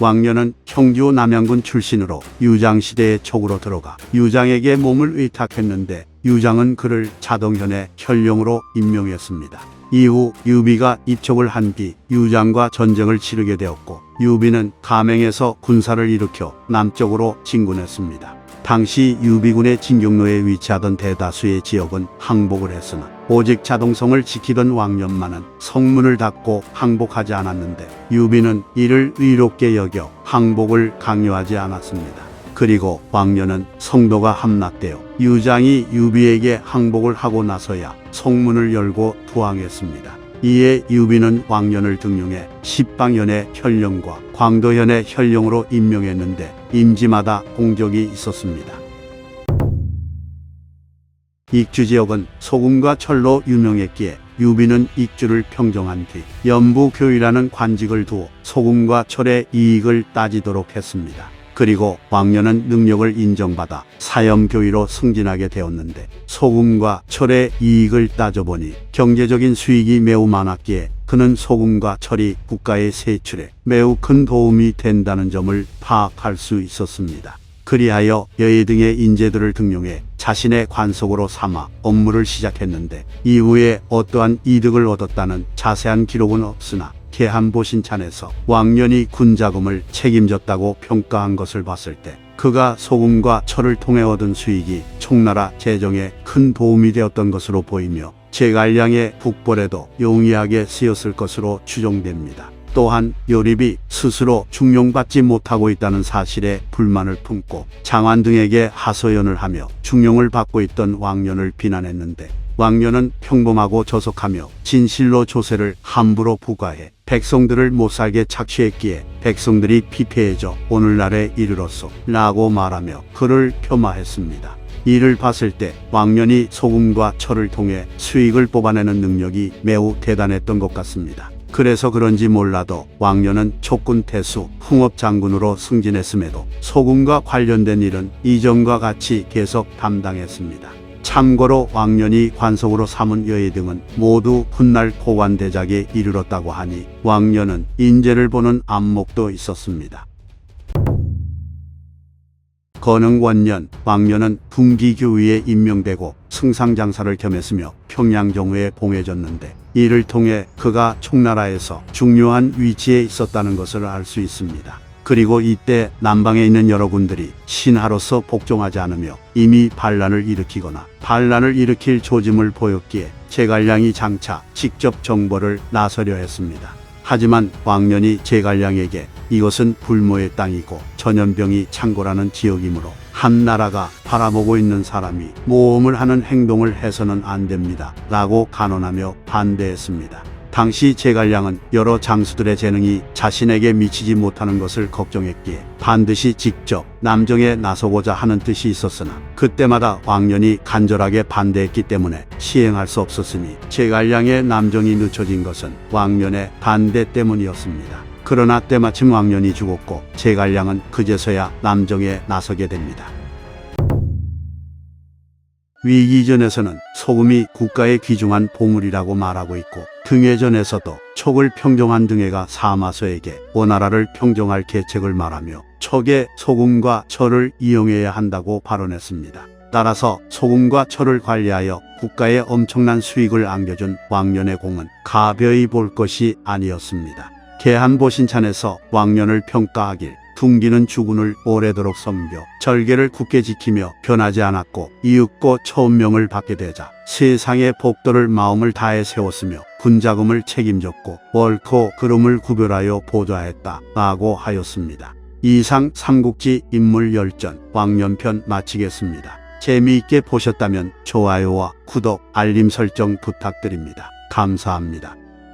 왕년은 청주 남양군 출신으로 유장시대의 촉으로 들어가 유장에게 몸을 의탁했는데 유장은 그를 자동현의 현령으로 임명했습니다. 이후 유비가 입촉을 한 뒤 유장과 전쟁을 치르게 되었고 유비는 가맹에서 군사를 일으켜 남쪽으로 진군했습니다. 당시 유비군의 진경로에 위치하던 대다수의 지역은 항복을 했으나 오직 자동성을 지키던 왕년만은 성문을 닫고 항복하지 않았는데 유비는 이를 의롭게 여겨 항복을 강요하지 않았습니다. 그리고 왕년은 성도가 함락되어 유장이 유비에게 항복을 하고 나서야 성문을 열고 투항했습니다. 이에 유비는 왕년을 등용해 십방현의 현령과 광도현의 현령으로 임명했는데 임지마다 공적이 있었습니다. 익주 지역은 소금과 철로 유명했기에 유비는 익주를 평정한 뒤 연부교이라는 관직을 두어 소금과 철의 이익을 따지도록 했습니다. 그리고 왕년은 능력을 인정받아 사염교의로 승진하게 되었는데 소금과 철의 이익을 따져보니 경제적인 수익이 매우 많았기에 그는 소금과 철이 국가의 세출에 매우 큰 도움이 된다는 점을 파악할 수 있었습니다. 그리하여 여의 등의 인재들을 등용해 자신의 관속으로 삼아 업무를 시작했는데 이후에 어떠한 이득을 얻었다는 자세한 기록은 없으나 계한보신찬에서 왕년이 군자금을 책임졌다고 평가한 것을 봤을 때 그가 소금과 철을 통해 얻은 수익이 총나라 재정에 큰 도움이 되었던 것으로 보이며 제갈량의 북벌에도 용이하게 쓰였을 것으로 추정됩니다. 또한 요립이 스스로 중용받지 못하고 있다는 사실에 불만을 품고 장안 등에게 하소연을 하며 중용을 받고 있던 왕년을 비난했는데 왕년은 평범하고 저속하며 진실로 조세를 함부로 부과해 백성들을 못살게 착취했기에 백성들이 피폐해져 오늘날에 이르렀소 라고 말하며 그를 폄하했습니다. 이를 봤을 때 왕년이 소금과 철을 통해 수익을 뽑아내는 능력이 매우 대단했던 것 같습니다. 그래서 그런지 몰라도 왕년은 촉군 태수 흥업 장군으로 승진했음에도 소금과 관련된 일은 이전과 같이 계속 담당했습니다. 참고로 왕년이 관속으로 삼은 여의 등은 모두 훗날 포관대작에 이르렀다고 하니 왕년은 인재를 보는 안목도 있었습니다. 건흥원년 왕년은 분기교위에 임명되고 승상장사를 겸했으며 평양정우에 봉해졌는데 이를 통해 그가 총나라에서 중요한 위치에 있었다는 것을 알 수 있습니다. 그리고 이때 남방에 있는 여러 군들이 신하로서 복종하지 않으며 이미 반란을 일으키거나 반란을 일으킬 조짐을 보였기에 제갈량이 장차 직접 정보를 나서려 했습니다. 하지만 왕년이 제갈량에게 이것은 불모의 땅이고 전염병이 창고라는 지역이므로 한 나라가 바라보고 있는 사람이 모험을 하는 행동을 해서는 안 됩니다. 라고 간언하며 반대했습니다. 당시 제갈량은 여러 장수들의 재능이 자신에게 미치지 못하는 것을 걱정했기에 반드시 직접 남정에 나서고자 하는 뜻이 있었으나 그때마다 왕년이 간절하게 반대했기 때문에 시행할 수 없었으니 제갈량의 남정이 늦춰진 것은 왕년의 반대 때문이었습니다. 그러나 때마침 왕년이 죽었고 제갈량은 그제서야 남정에 나서게 됩니다. 위기전에서는 소금이 국가의 귀중한 보물이라고 말하고 있고 등해전에서도 촉을 평정한 등해가 사마서에게 오나라를 평정할 계책을 말하며 촉의 소금과 철을 이용해야 한다고 발언했습니다. 따라서 소금과 철을 관리하여 국가에 엄청난 수익을 안겨준 왕년의 공은 가벼이 볼 것이 아니었습니다. 계한보신찬에서 왕년을 평가하길 둥기는 주군을 오래도록 섬겨 절개를 굳게 지키며 변하지 않았고 이윽고 처음명을 받게 되자 세상의 복도를 마음을 다해 세웠으며 군자금을 책임졌고 월코 그름을 구별하여 보좌했다 라고 하였습니다. 이상 삼국지 인물 열전 왕년편 마치겠습니다. 재미있게 보셨다면 좋아요와 구독, 알림 설정 부탁드립니다. 감사합니다.